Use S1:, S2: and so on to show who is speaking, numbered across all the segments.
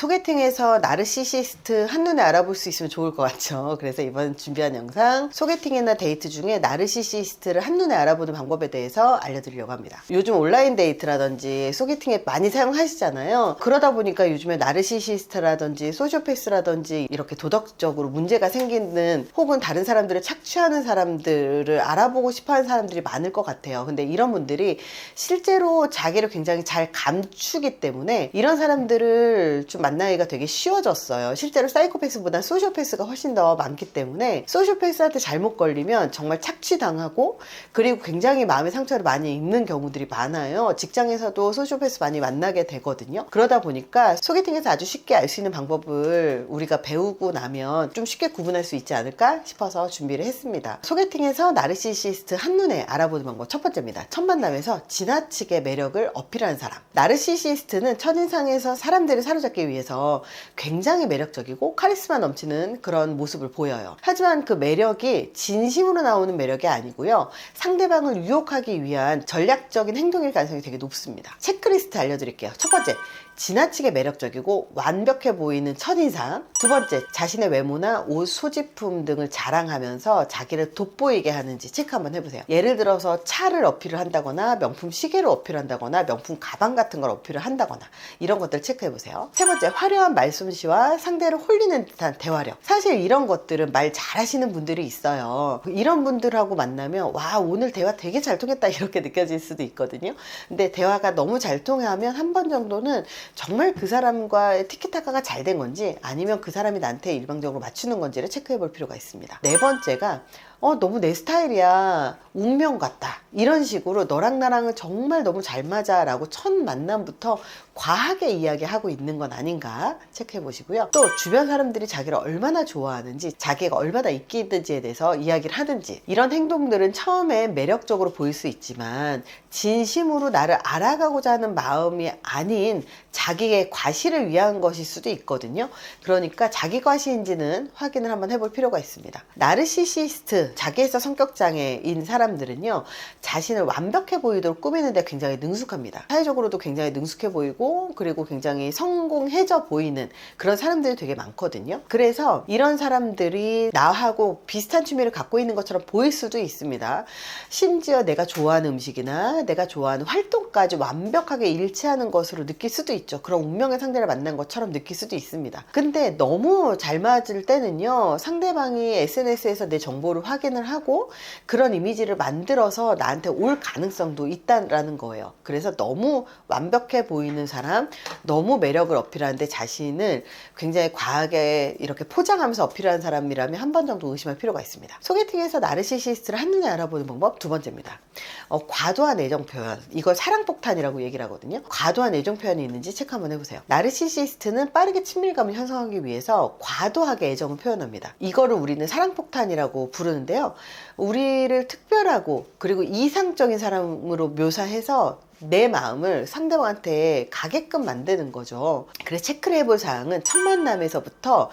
S1: 소개팅에서 나르시시스트 한눈에 알아볼 수 있으면 좋을 것 같죠. 그래서 이번 준비한 영상 소개팅이나 데이트 중에 나르시시스트를 한눈에 알아보는 방법에 대해서 알려드리려고 합니다. 요즘 온라인 데이트라든지 소개팅에 많이 사용하시잖아요. 그러다 보니까 요즘에 나르시시스트라든지 소시오패스라든지 이렇게 도덕적으로 문제가 생기는 혹은 다른 사람들을 착취하는 사람들을 알아보고 싶어 하는 사람들이 많을 것 같아요. 근데 이런 분들이 실제로 자기를 굉장히 잘 감추기 때문에 이런 사람들을 좀 만나기가 되게 쉬워졌어요. 실제로 사이코패스보다 소시오패스가 훨씬 더 많기 때문에 소시오패스한테 잘못 걸리면 정말 착취당하고 그리고 굉장히 마음의 상처를 많이 입는 경우들이 많아요. 직장에서도 소시오패스 많이 만나게 되거든요. 그러다 보니까 소개팅에서 아주 쉽게 알 수 있는 방법을 우리가 배우고 나면 좀 쉽게 구분할 수 있지 않을까 싶어서 준비를 했습니다. 소개팅에서 나르시시스트 한눈에 알아보는 방법 첫 번째입니다. 첫 만남에서 지나치게 매력을 어필하는 사람. 나르시시스트는 첫인상에서 사람들을 사로잡기 위해 서 굉장히 매력적이고 카리스마 넘치는 그런 모습을 보여요. 하지만 그 매력이 진심으로 나오는 매력이 아니고요. 상대방을 유혹하기 위한 전략적인 행동일 가능성이 되게 높습니다. 체크리스트 알려드릴게요. 첫 번째, 지나치게 매력적이고 완벽해 보이는 첫인상. 두 번째, 자신의 외모나 옷, 소지품 등을 자랑하면서 자기를 돋보이게 하는지 체크 한번 해보세요. 예를 들어서 차를 어필을 한다거나 명품 시계를 어필한다거나 명품 가방 같은 걸 어필을 한다거나 이런 것들 체크해 보세요. 세 번째, 화려한 말솜씨와 상대를 홀리는 듯한 대화력. 사실 이런 것들은 말 잘하시는 분들이 있어요. 이런 분들하고 만나면 와 오늘 대화 되게 잘 통했다 이렇게 느껴질 수도 있거든요. 근데 대화가 너무 잘 통하면 한 번 정도는 정말 그 사람과 티키타카가 잘 된 건지 아니면 그 사람이 나한테 일방적으로 맞추는 건지를 체크해 볼 필요가 있습니다. 네 번째가 어, 너무 내 스타일이야. 운명 같다. 이런 식으로 너랑 나랑은 정말 너무 잘 맞아. 라고 첫 만남부터 과하게 이야기하고 있는 건 아닌가 체크해 보시고요. 또 주변 사람들이 자기를 얼마나 좋아하는지, 자기가 얼마나 인기 있는지에 대해서 이야기를 하는지, 이런 행동들은 처음에 매력적으로 보일 수 있지만, 진심으로 나를 알아가고자 하는 마음이 아닌 자기의 과시를 위한 것일 수도 있거든요. 그러니까 자기 과시인지는 확인을 한번 해볼 필요가 있습니다. 나르시시스트, 자기에서 성격 장애인 사람들은요, 자신을 완벽해 보이도록 꾸미는데 굉장히 능숙합니다. 사회적으로도 굉장히 능숙해 보이고, 그리고 굉장히 성공해져 보이는 그런 사람들이 되게 많거든요. 그래서 이런 사람들이 나하고 비슷한 취미를 갖고 있는 것처럼 보일 수도 있습니다. 심지어 내가 좋아하는 음식이나 내가 좋아하는 활동까지 완벽하게 일치하는 것으로 느낄 수도 있죠. 그런 운명의 상대를 만난 것처럼 느낄 수도 있습니다. 근데 너무 잘 맞을 때는요, 상대방이 SNS에서 내 정보를 확인 을 하고 그런 이미지를 만들어서 나한테 올 가능성도 있다라는 거예요. 그래서 너무 완벽해 보이는 사람, 너무 매력을 어필하는데 자신을 굉장히 과하게 이렇게 포장하면서 어필하는 사람이라면 한 번 정도 의심할 필요가 있습니다. 소개팅에서 나르시시스트를 한눈에 알아보는 방법 두 번째입니다. 어, 과도한 애정 표현. 이걸 사랑 폭탄이라고 얘기를 하거든요. 과도한 애정 표현이 있는지 체크 한번 해보세요. 나르시시스트는 빠르게 친밀감을 형성하기 위해서 과도하게 애정을 표현합니다. 이거를 우리는 사랑 폭탄이라고 부르는데 요. 우리를 특별하고 그리고 이상적인 사람으로 묘사해서 내 마음을 상대방한테 가게끔 만드는 거죠. 그래서 체크를 해볼 사항은 첫 만남에서부터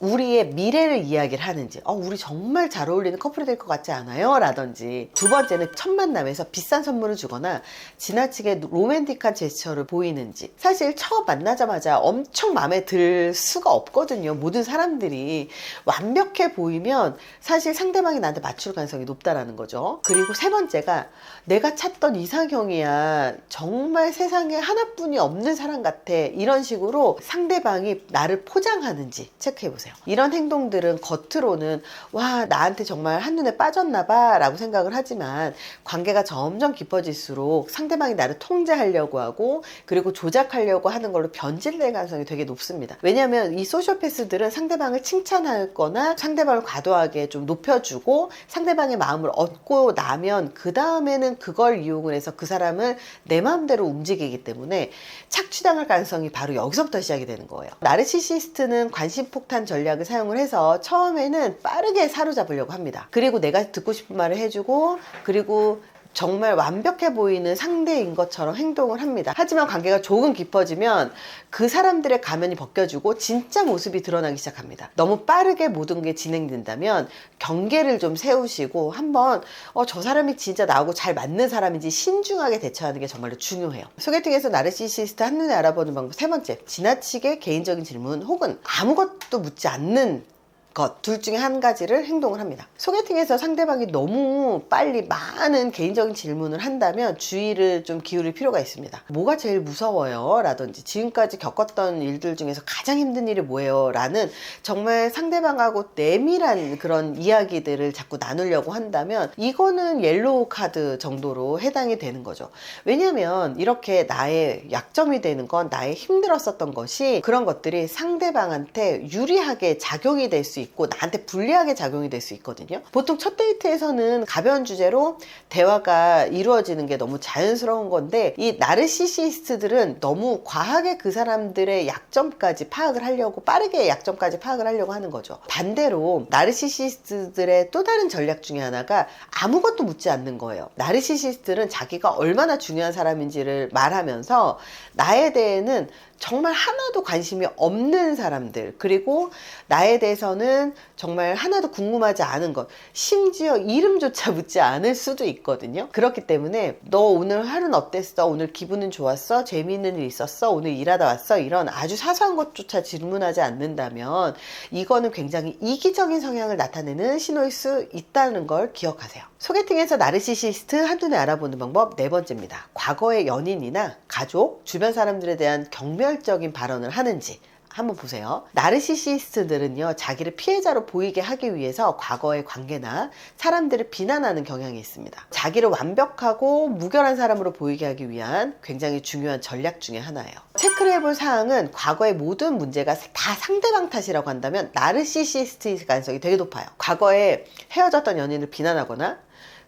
S1: 우리의 미래를 이야기를 하는지, 어, 우리 정말 잘 어울리는 커플이 될 것 같지 않아요? 라든지. 두 번째는 첫 만남에서 비싼 선물을 주거나 지나치게 로맨틱한 제스처를 보이는지. 사실 처음 만나자마자 엄청 마음에 들 수가 없거든요. 모든 사람들이. 완벽해 보이면 사실 상대방이 나한테 맞출 가능성이 높다라는 거죠. 그리고 세 번째가 내가 찾던 이상형이야. 정말 세상에 하나뿐이 없는 사람 같아. 이런 식으로 상대방이 나를 포장하는지 체크해 보세요. 이런 행동들은 겉으로는 와 나한테 정말 한눈에 빠졌나 봐. 라고 생각을 하지만 관계가 점점 깊어질수록 상대방이 나를 통제하려고 하고 그리고 조작하려고 하는 걸로 변질될 가능성이 되게 높습니다. 왜냐하면 이 소시오패스들은 상대방을 칭찬하거나 상대방을 과도하게 좀 높여주고 상대방의 마음을 얻고 나면 그 다음에는 그걸 이용을 해서 그 사람을 내 마음대로 움직이기 때문에 착취당할 가능성이 바로 여기서부터 시작이 되는 거예요. 나르시시스트는 관심 폭탄 전 략을 사용을 해서 처음에는 빠르게 사로잡으려고 합니다. 그리고 내가 듣고 싶은 말을 해주고 그리고 정말 완벽해 보이는 상대인 것처럼 행동을 합니다. 하지만 관계가 조금 깊어지면 그 사람들의 가면이 벗겨지고 진짜 모습이 드러나기 시작합니다. 너무 빠르게 모든 게 진행된다면 경계를 좀 세우시고 한번 어, 저 사람이 진짜 나하고 잘 맞는 사람인지 신중하게 대처하는 게 정말로 중요해요. 소개팅에서 나르시시스트 한눈에 알아보는 방법 세 번째, 지나치게 개인적인 질문 혹은 아무것도 묻지 않는 것, 둘 중에 한 가지를 행동을 합니다. 소개팅에서 상대방이 너무 빨리 많은 개인적인 질문을 한다면 주의를 좀 기울일 필요가 있습니다. 뭐가 제일 무서워요? 라든지 지금까지 겪었던 일들 중에서 가장 힘든 일이 뭐예요? 라는 정말 상대방하고 내밀한 그런 이야기들을 자꾸 나누려고 한다면 이거는 옐로우 카드 정도로 해당이 되는 거죠. 왜냐면 이렇게 나의 약점이 되는 건 나의 힘들었었던 것이 그런 것들이 상대방한테 유리하게 작용이 될수 있고 나한테 불리하게 작용이 될 수 있거든요. 보통 첫 데이트에서는 가벼운 주제로 대화가 이루어지는 게 너무 자연스러운 건데 이 나르시시스트들은 너무 과하게 그 사람들의 약점까지 파악을 하려고 빠르게 약점까지 파악을 하려고 하는 거죠. 반대로 나르시시스트들의 또 다른 전략 중에 하나가 아무것도 묻지 않는 거예요. 나르시시스트는 자기가 얼마나 중요한 사람인지를 말하면서 나에 대해는 정말 하나도 관심이 없는 사람들 그리고 나에 대해서는 정말 하나도 궁금하지 않은 것 심지어 이름조차 묻지 않을 수도 있거든요. 그렇기 때문에 너 오늘 하루는 어땠어? 오늘 기분은 좋았어? 재미있는 일 있었어? 오늘 일하다 왔어? 이런 아주 사소한 것조차 질문하지 않는다면 이거는 굉장히 이기적인 성향을 나타내는 신호일 수 있다는 걸 기억하세요. 소개팅에서 나르시시스트 한눈에 알아보는 방법 네 번째입니다. 과거의 연인이나 가족 주변 사람들에 대한 경멸 차별적인 발언을 하는지 한번 보세요. 나르시시스트들은요, 자기를 피해자로 보이게 하기 위해서 과거의 관계나 사람들을 비난하는 경향이 있습니다. 자기를 완벽하고 무결한 사람으로 보이게 하기 위한 굉장히 중요한 전략 중에 하나예요. 체크를 해볼 사항은 과거의 모든 문제가 다 상대방 탓이라고 한다면 나르시시스트일 가능성이 되게 높아요. 과거에 헤어졌던 연인을 비난하거나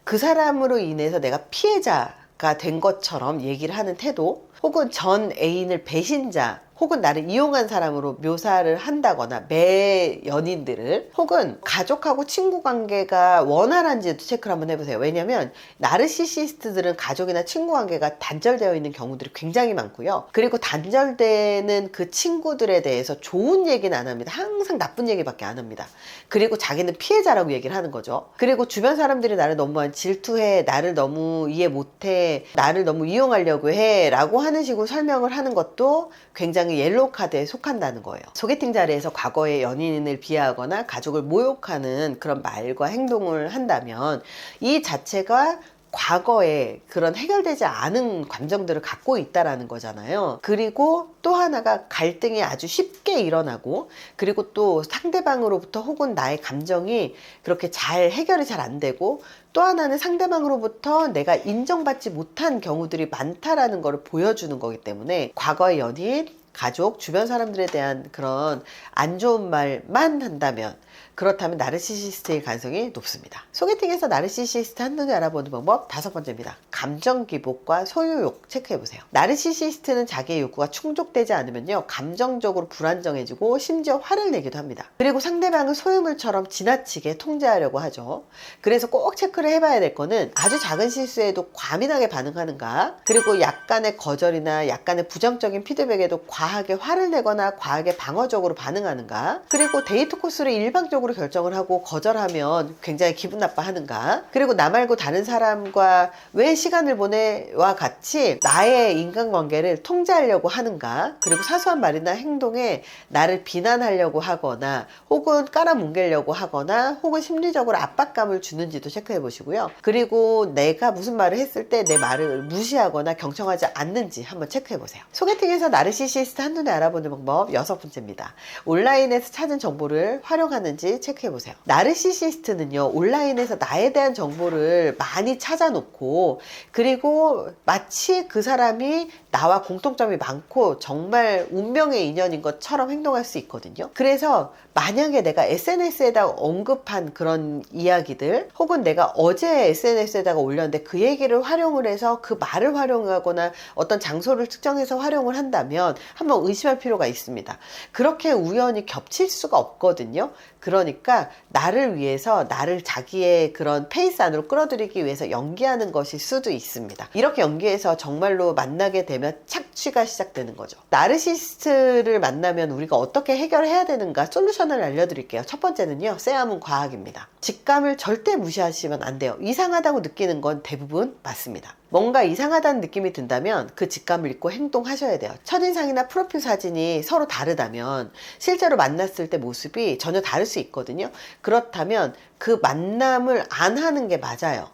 S1: 그 사람으로 인해서 내가 피해자가 된 것처럼 얘기를 하는 태도 혹은 전 애인을 배신자 혹은 나를 이용한 사람으로 묘사를 한다거나 매 연인들을 혹은 가족하고 친구 관계가 원활한지도 체크를 한번 해보세요. 왜냐하면 나르시시스트들은 가족이나 친구 관계가 단절되어 있는 경우들이 굉장히 많고요. 그리고 단절되는 그 친구들에 대해서 좋은 얘기는 안 합니다. 항상 나쁜 얘기밖에 안 합니다. 그리고 자기는 피해자라고 얘기를 하는 거죠. 그리고 주변 사람들이 나를 너무 질투해, 나를 너무 이해 못해, 나를 너무 이용하려고 해 라고 하는 식으로 설명을 하는 것도 굉장히 굉장히 옐로우 카드에 속한다는 거예요. 소개팅 자리에서 과거의 연인을 비하하거나 가족을 모욕하는 그런 말과 행동을 한다면 이 자체가 과거에 그런 해결되지 않은 감정들을 갖고 있다라는 거잖아요. 그리고 또 하나가 갈등이 아주 쉽게 일어나고 그리고 또 상대방으로부터 혹은 나의 감정이 그렇게 잘 해결이 잘 안 되고 또 하나는 상대방으로부터 내가 인정받지 못한 경우들이 많다라는 것을 보여주는 거기 때문에 과거의 연인 가족, 주변 사람들에 대한 그런 안 좋은 말만 한다면 그렇다면 나르시시스트의 가능성이 높습니다. 소개팅에서 나르시시스트 한눈에 알아보는 방법 다섯 번째입니다. 감정 기복과 소유욕 체크해 보세요. 나르시시스트는 자기의 욕구가 충족되지 않으면요 감정적으로 불안정해지고 심지어 화를 내기도 합니다. 그리고 상대방을 소유물처럼 지나치게 통제하려고 하죠. 그래서 꼭 체크를 해봐야 될 거는 아주 작은 실수에도 과민하게 반응하는가 그리고 약간의 거절이나 약간의 부정적인 피드백에도 과하게 화를 내거나 과하게 방어적으로 반응하는가 그리고 데이트 코스를 일방적으로 일방적으로 결정을 하고 거절하면 굉장히 기분 나빠하는가? 그리고 나 말고 다른 사람과 왜 시간을 보내와 같이 나의 인간관계를 통제하려고 하는가? 그리고 사소한 말이나 행동에 나를 비난하려고 하거나 혹은 깔아뭉개려고 하거나 혹은 심리적으로 압박감을 주는지도 체크해 보시고요. 그리고 내가 무슨 말을 했을 때 내 말을 무시하거나 경청하지 않는지 한번 체크해 보세요. 소개팅에서 나르시시스트 한눈에 알아보는 방법 여섯 번째입니다. 온라인에서 찾은 정보를 활용하는지 체크해 보세요. 나르시시스트는요, 온라인에서 나에 대한 정보를 많이 찾아놓고, 그리고 마치 그 사람이 나와 공통점이 많고 정말 운명의 인연인 것처럼 행동할 수 있거든요. 그래서 만약에 내가 SNS에다 언급한 그런 이야기들, 혹은 내가 어제 SNS에다가 올렸는데 그 얘기를 활용을 해서 그 말을 활용하거나 어떤 장소를 특정해서 활용을 한다면 한번 의심할 필요가 있습니다. 그렇게 우연히 겹칠 수가 없거든요. 그러니까 나를 위해서 나를 자기의 그런 페이스 안으로 끌어들이기 위해서 연기하는 것일 수도 있습니다. 이렇게 연기해서 정말로 만나게 되면 착취가 시작되는 거죠. 나르시스트를 만나면 우리가 어떻게 해결해야 되는가 솔루션을 알려드릴게요. 첫 번째는요, 쎄함은 과학입니다. 직감을 절대 무시하시면 안 돼요. 이상하다고 느끼는 건 대부분 맞습니다. 뭔가 이상하다는 느낌이 든다면 그 직감을 잊고 행동하셔야 돼요. 첫인상이나 프로필 사진이 서로 다르다면 실제로 만났을 때 모습이 전혀 다를 수 있거든요. 그렇다면 그 만남을 안 하는 게 맞아요.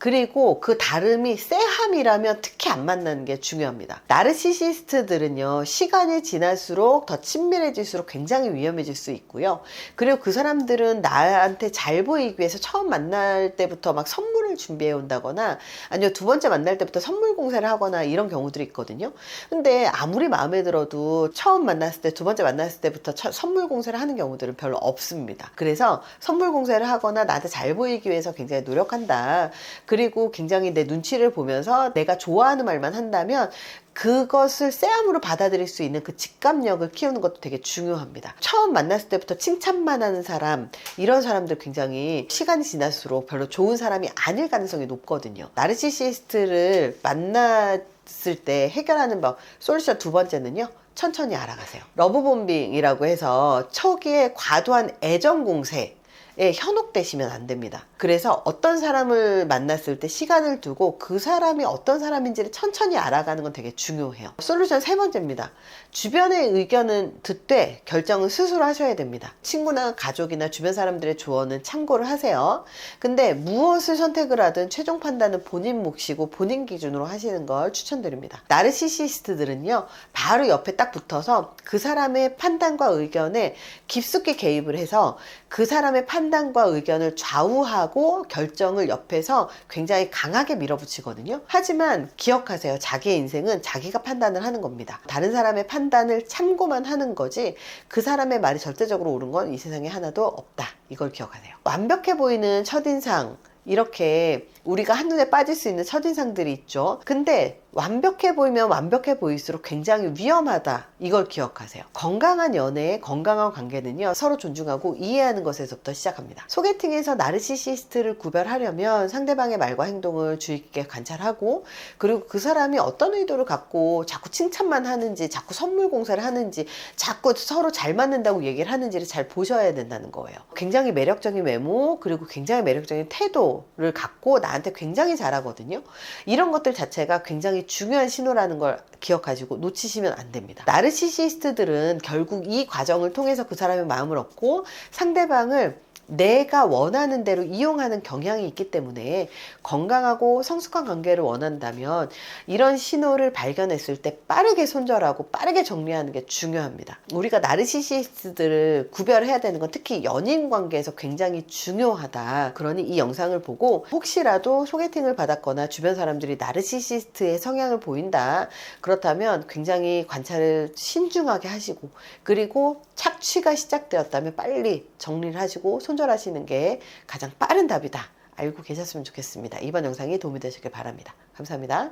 S1: 그리고 그 다름이 쎄함이라면 특히 안 만나는 게 중요합니다. 나르시시스트들은요, 시간이 지날수록 더 친밀해질수록 굉장히 위험해질 수 있고요. 그리고 그 사람들은 나한테 잘 보이기 위해서 처음 만날 때부터 막 선물을 준비해 온다거나 아니면 두 번째 만날 때부터 선물 공세를 하거나 이런 경우들이 있거든요. 근데 아무리 마음에 들어도 처음 만났을 때, 두 번째 만났을 때부터 처- 선물 공세를 하는 경우들은 별로 없습니다. 그래서 선물 공세를 하거나 나한테 잘 보이기 위해서 굉장히 노력한다. 그리고 굉장히 내 눈치를 보면서 내가 좋아하는 말만 한다면 그것을 쎄함으로 받아들일 수 있는 그 직감력을 키우는 것도 되게 중요합니다. 처음 만났을 때부터 칭찬만 하는 사람, 이런 사람들 굉장히 시간이 지날수록 별로 좋은 사람이 아닐 가능성이 높거든요. 나르시시스트를 만났을 때 해결하는 법, 솔루션 두 번째는요. 천천히 알아가세요. 러브본빙이라고 해서 초기에 과도한 애정 공세 에 현혹되시면 안 됩니다. 그래서 어떤 사람을 만났을 때 시간을 두고 그 사람이 어떤 사람인지를 천천히 알아가는 건 되게 중요해요. 솔루션 세 번째입니다. 주변의 의견은 듣되 결정은 스스로 하셔야 됩니다. 친구나 가족이나 주변 사람들의 조언은 참고를 하세요. 근데 무엇을 선택을 하든 최종 판단은 본인 몫이고 본인 기준으로 하시는 걸 추천드립니다. 나르시시스트들은요, 바로 옆에 딱 붙어서 그 사람의 판단과 의견에 깊숙이 개입을 해서 그 사람의 판단 과 의견을 좌우하고 결정을 옆에서 굉장히 강하게 밀어붙이거든요. 하지만 기억하세요. 자기의 인생은 자기가 판단을 하는 겁니다. 다른 사람의 판단을 참고만 하는 거지 그 사람의 말이 절대적으로 옳은 건 이 세상에 하나도 없다. 이걸 기억하세요. 완벽해 보이는 첫인상 이렇게 우리가 한눈에 빠질 수 있는 첫인상들이 있죠. 근데 완벽해 보이면 완벽해 보일수록 굉장히 위험하다. 이걸 기억하세요. 건강한 연애, 건강한 관계는요, 서로 존중하고 이해하는 것에서부터 시작합니다. 소개팅에서 나르시시스트를 구별하려면 상대방의 말과 행동을 주의 깊게 관찰하고, 그리고 그 사람이 어떤 의도를 갖고 자꾸 칭찬만 하는지, 자꾸 선물 공세를 하는지, 자꾸 서로 잘 맞는다고 얘기를 하는지를 잘 보셔야 된다는 거예요. 굉장히 매력적인 외모, 그리고 굉장히 매력적인 태도를 갖고 나한테 굉장히 잘하거든요. 이런 것들 자체가 굉장히 중요한 신호라는 걸 기억하시고 놓치시면 안 됩니다. 나르시시스트들은 결국 이 과정을 통해서 그 사람의 마음을 얻고 상대방을 내가 원하는 대로 이용하는 경향이 있기 때문에 건강하고 성숙한 관계를 원한다면 이런 신호를 발견했을 때 빠르게 손절하고 빠르게 정리하는 게 중요합니다. 우리가 나르시시스트들을 구별해야 되는 건 특히 연인 관계에서 굉장히 중요하다. 그러니 이 영상을 보고 혹시라도 소개팅을 받았거나 주변 사람들이 나르시시스트의 성향을 보인다. 그렇다면 굉장히 관찰을 신중하게 하시고 그리고 착취가 시작되었다면 빨리 정리를 하시고 손절 하시는 게 가장 빠른 답이다. 알고 계셨으면 좋겠습니다. 이번 영상이 도움이 되셨길 바랍니다. 감사합니다.